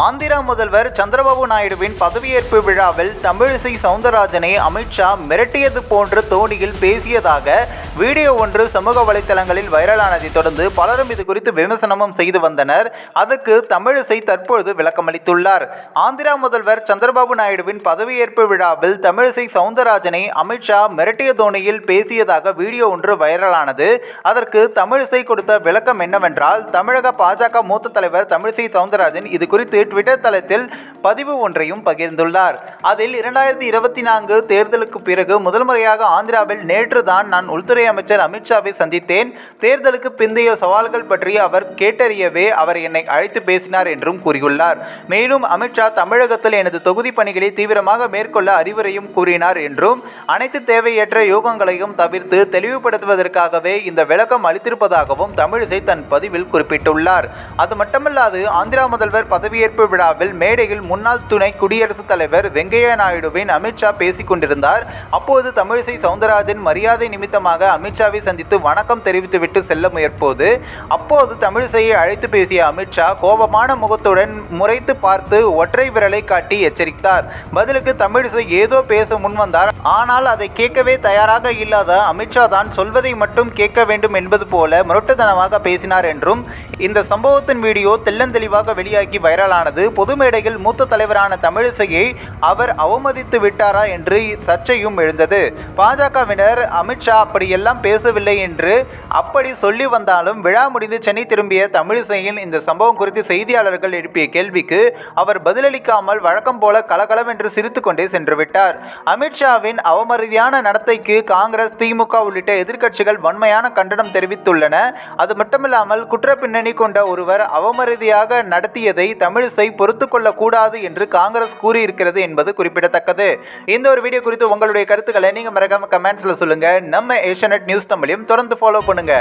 ஆந்திரா முதல்வர் சந்திரபாபு நாயுடுவின் பதவியேற்பு விழாவில் தமிழிசை சவுந்தரராஜனை அமித்ஷா மிரட்டியது போன்ற தோணியில் பேசியதாக வீடியோ ஒன்று சமூக வலைத்தளங்களில் வைரலானதை தொடர்ந்து பலரும் இது குறித்து விமர்சனமும் செய்து வந்தனர். அதுக்கு தமிழிசை தற்பொழுது விளக்கமளித்துள்ளார். ஆந்திரா முதல்வர் சந்திரபாபு நாயுடுவின் பதவியேற்பு விழாவில் தமிழிசை சவுந்தரராஜனை அமித்ஷா மிரட்டிய தோணியில் பேசியதாக வீடியோ ஒன்று வைரலானது. அதற்கு தமிழிசை கொடுத்த விளக்கம் என்னவென்றால் தமிழக பாஜக மூத்த தலைவர் தமிழிசை சவுந்தரராஜன் இது குறித்து ட்விட்டர் தளத்தில் பதிவு ஒன்றையும் பகிர்ந்துள்ளார். அதில் இரண்டாயிரத்தி இருபத்தி நான்கு தேர்தலுக்கு பிறகு முதல் முறையாக ஆந்திராவில் நேற்று தான் நான் உள்துறை அமைச்சர் அமித்ஷாவை சந்தித்தேன். தேர்தலுக்கு பிந்தைய சவால்கள் பற்றி அவர் கேட்டறியவே அவர் என்னை அழைத்து பேசினார் என்றும் கூறியுள்ளார். மேலும் அமித்ஷா தமிழகத்தில் எனது தொகுதி பணிகளை தீவிரமாக மேற்கொள்ள அறிவுரையும் கூறினார் என்றும் அனைத்து தேவையற்ற யோகங்களையும் தவிர்த்து தெளிவுபடுத்துவதற்காகவே இந்த விளக்கம் அளித்திருப்பதாகவும் தமிழிசை தன் பதிவில் குறிப்பிட்டுள்ளார். அது மட்டுமல்லாது ஆந்திரா முதல்வர் பதவியேற்பு விழாவில் மேடையில் முன்னாள் துணை குடியரசுத் தலைவர் வெங்கையா நாயுடுவின் அமித்ஷா பேசிக் கொண்டிருந்தார். அப்போது தமிழிசை சவுந்தரராஜன் மரியாதை நிமித்தமாக அமித்ஷாவை சந்தித்து வணக்கம் தெரிவித்துவிட்டு செல்ல முயற்போது. அப்போது தமிழிசையை அழைத்து பேசிய அமித்ஷா கோபமான முகத்துடன் முறைத்து பார்த்து ஒற்றை விரலை காட்டி எச்சரித்தார். பதிலுக்கு தமிழிசை ஏதோ பேச முன்வந்தார் ஆனால் அதை கேட்கவே தயாராக இல்லாத அமித்ஷா தான் சொல்வதை மட்டும் கேட்க வேண்டும் என்பது போல முரட்டுத்தனமாக பேசினார் என்றும் இந்த சம்பவத்தின் வீடியோ தெள்ளந்தெளிவாக வெளியாகி வைரலான வைரலானது பொது மேடையில் மூத்த தலைவரான தமிழிசையை அவர் அவமதித்து விட்டாரா என்று சர்ச்சையும் எழுந்தது. பாஜகவினர் அமித்ஷா அப்படியெல்லாம் பேசவில்லை என்று அப்படி சொல்லி வந்தாலும் விழா முடிந்து சென்னை திரும்பிய தமிழிசையின் இந்த சம்பவம் குறித்து செய்தியாளர்கள் எழுப்பிய கேள்விக்கு அவர் பதிலளிக்காமல் வழக்கம் போல கலகலவென்று சிரித்துக்கொண்டே சென்று விட்டார் அமித்ஷாவின் அவமரியாதையான நடத்தைக்கு காங்கிரஸ் திமுக உள்ளிட்ட எதிர்க்கட்சிகள் வன்மையான கண்டனம் தெரிவித்துள்ளன. அது மட்டுமில்லாமல் குற்ற பின்னணி கொண்ட ஒருவர் அவமரியாதையாக நடத்தியதை தமிழிசை பொறுத்து கொள்ளக்கூடாது என்று காங்கிரஸ் கூறியிருக்கிறது என்பது குறிப்பிடத்தக்கது. இந்த ஒரு வீடியோ குறித்து உங்களுடைய கருத்துக்களை நீங்கள் மறக்காம கமெண்ட்ஸில் சொல்லுங்க. நம்ம ஏஷியநெட் நியூஸ் தமிழையும் தொடர்ந்து ஃபாலோ பண்ணுங்க.